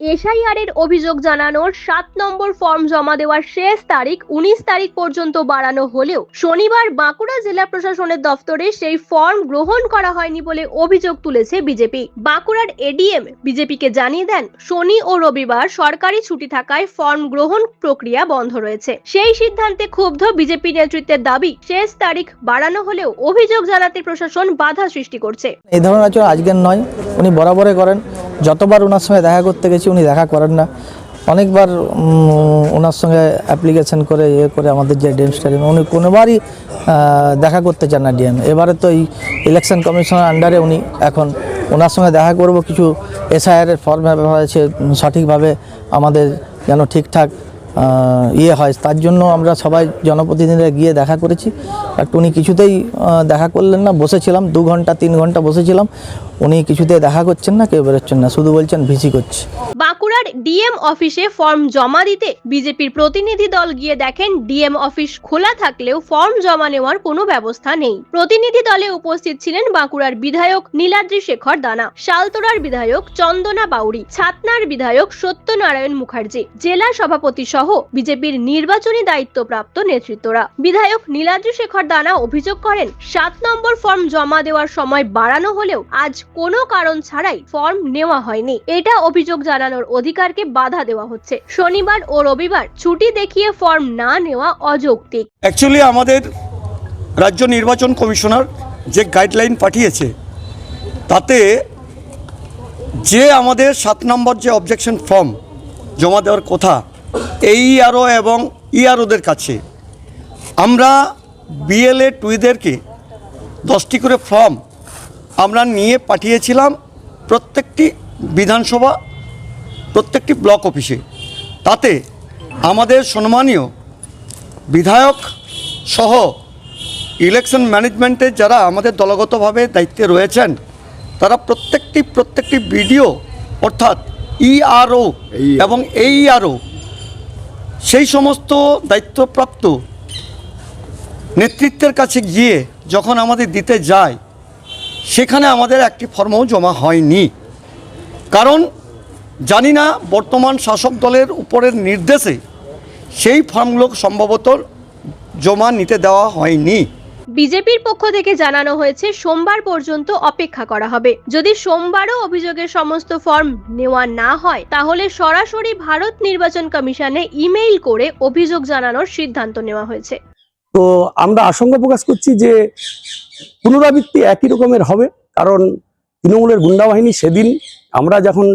SIR এর অভিযোগ জানানোর সাত নম্বর ফর্ম জমা দেওয়ার শেষ তারিখ উনিশ তারিখ পর্যন্ত বাড়ানো হলেও শনিবার বাঁকুড়া জেলা প্রশাসনের দফতরে সেই ফর্ম গ্রহণ করা হয়নি বলে অভিযোগ তুলেছে বিজেপি। বাঁকুড়ার এডিএম বিজেপিকে জানিয়ে দেন, শনি ও রবিবার সরকারি ছুটি থাকায় ফর্ম গ্রহণ প্রক্রিয়া বন্ধ রয়েছে। সেই সিদ্ধান্তে ক্ষুব্ধ বিজেপি নেতৃত্বের দাবি, শেষ তারিখ বাড়ানো হলেও অভিযোগ জানাতে প্রশাসন বাধা সৃষ্টি করছে। এই ধরনের আজকের নয়। উনি বরাবরে করেন। যতবার ওনার সঙ্গে দেখা করতে গেছি উনি দেখা করেন না। অনেকবার ওনার সঙ্গে অ্যাপ্লিকেশন করে ইয়ে করে আমাদের যে ডিএম স্টাডিয়াম উনি কোনোবারই দেখা করতে চান না ডিএম এবারে তো এই ইলেকশন কমিশনের আন্ডারে উনি এখন ওনার সঙ্গে দেখা করব। কিছু এসআইআরের ফর্ম হয়েছে উম, সঠিকভাবে আমাদের যেন ঠিকঠাক ইয়ে হয়। তার জন্য আমরা সবাই জনপ্রতিনিধিরা গিয়ে দেখা করেছি। বাট উনি কিছুতেই দেখা করলেন না। বসেছিলাম, দু ঘণ্টা, তিন ঘণ্টা বসেছিলাম। উনি কিছুতেই দেখা করছেন না, কেউ বেরোচ্ছেন না। শুধু বলছেন, ভিসি করছে। বাঁকুড়ার ডিএম অফিসে ফর্ম জমা দিতে বিজেপির প্রতিনিধি দল গিয়ে দেখেন ডিএম অফিস খোলা থাকলেও ফর্ম জমা নেওয়ার কোনো ব্যবস্থা নেই। প্রতিনিধি দলে উপস্থিত ছিলেন বাঁকুড়ার বিধায়ক নীলাদ্রি শেখর দানা, শালতোড়ার বিধায়ক চন্দনা বাউরি ছাতনার বিধায়ক সত্যনারায়ণ মুখার্জি, জেলা সভাপতি সহ বিজেপির নির্বাচনী দায়িত্বপ্রাপ্ত নেতৃত্বরা। বিধায়ক নীলাদ্রি শেখর দানা অভিযোগ করেন, সাত নম্বর ফর্ম জমা দেওয়ার সময় বাড়ানো হলেও আজ কোনো কারণ ছাড়াই ফর্ম নেওয়া হয়নি। এটা অভিযোগ জানানোর অধিকারকে বাধা দেওয়া হচ্ছে। শনিবার ও রবিবার ছুটি দেখিয়ে ফর্ম না নেওয়া অযৌক্তিক। অ্যাকচুয়ালি আমাদের রাজ্য নির্বাচন কমিশনার যে গাইডলাইন পাঠিয়েছে, তাতে যে আমাদের সাত নম্বর যে অবজেকশন ফর্ম জমা দেওয়ার কথা, এই আরও এবং ইআরওদের কাছে, আমরা বিএলএ টুইদেরকে দশটি করে ফর্ম আমরা নিয়ে পাঠিয়েছিলাম প্রত্যেকটি বিধানসভা প্রত্যেকটি ব্লক অফিসে। তাতে আমাদের সম্মানীয় বিধায়ক সহ ইলেকশন ম্যানেজমেন্টে যারা আমাদের দলগতভাবে দায়িত্বে রয়েছেন তারা প্রত্যেকটি প্রত্যেকটি বিডিও অর্থাৎ ইআরও এবং এই এইআরও সেই সমস্ত দায়িত্বপ্রাপ্ত নেতৃত্বের কাছে গিয়ে যখন আমাদের দিতে যায় সেখানে আমাদের একটি ফর্মও জমা হয়নি। কারণ জানি না বর্তমান শাসক দলের উপরের নির্দেশে সেই ফর্মগুলো সম্ভবত জমা নিতে দেওয়া হয়নি। বিজেপির পক্ষ থেকে জানানো হয়েছে সোমবার পর্যন্ত অপেক্ষা করা হবে। যদি সোমবারও অভিযোগের সমস্ত ফর্ম নেওয়া না হয় তাহলে সরাসরি ভারত নির্বাচন কমিশনে ইমেইল করে অভিযোগ জানানোর সিদ্ধান্ত নেওয়া হয়েছে। তো আমরা আশঙ্কা প্রকাশ করছি যে পুনরাবৃত্তি একই রকমের হবে কারণ তৃণমূলের গুন্ডা বাহিনী সেদিন আমরা যখন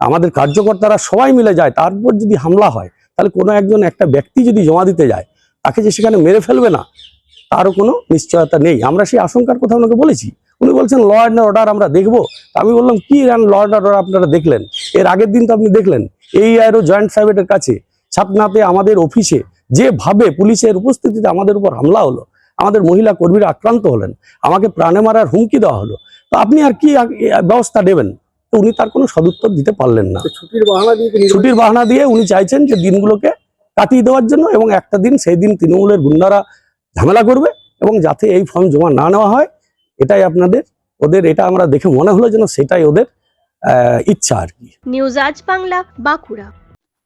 আমাদের কার্যকর্তারা সবাই মিলে যায় তারপর যদি হামলা হয়, তাহলে কোনো একজন, একটা ব্যক্তি যদি জমা দিতে যায়, তাকে যে সেখানে মেরে ফেলবে না, তারও কোনো নিশ্চয়তা নেই। আমরা সেই আশঙ্কার কথা ওনাকে বলেছি। উনি বলছেন ল অ্যান্ড অর্ডার আমরা দেখব। আমি বললাম, কি ল অ্যান্ড অর্ডার আপনারা দেখলেন? এর আগের দিন তো আপনি দেখলেন এই আরও জয়েন্ট সার্ভেটের কাছে ছাপনাতে আমাদের অফিসে যেভাবে পুলিশের উপস্থিতিতে আমাদের উপর হামলা হলো, আমাদের মহিলা কর্মীরা আক্রান্ত হলেন, আমাকে প্রাণে মারার হুমকি দেওয়া হলো, তো আপনি আর কি ব্যবস্থা নেবেন? উনি তার কোনো সদুত্তর দিতে পারলেন না। ছুটির বাহানা দিয়ে ছুটির বাহানা দিয়ে উনি চাইছেন যে দিনগুলোকে কাটিয়ে দেওয়ার জন্য এবং একটা দিন সেই দিন তৃণমূলের গুন্ডারা ঝামেলা করবে এবং যাতে এই ফর্ম জমা না নেওয়া হয় এটাই আপনাদের ওদের এটা আমরা দেখে মনে হলো যেন সেটাই ওদের ইচ্ছা আর কি। নিউজ আজ বাংলা বাঁকুড়া।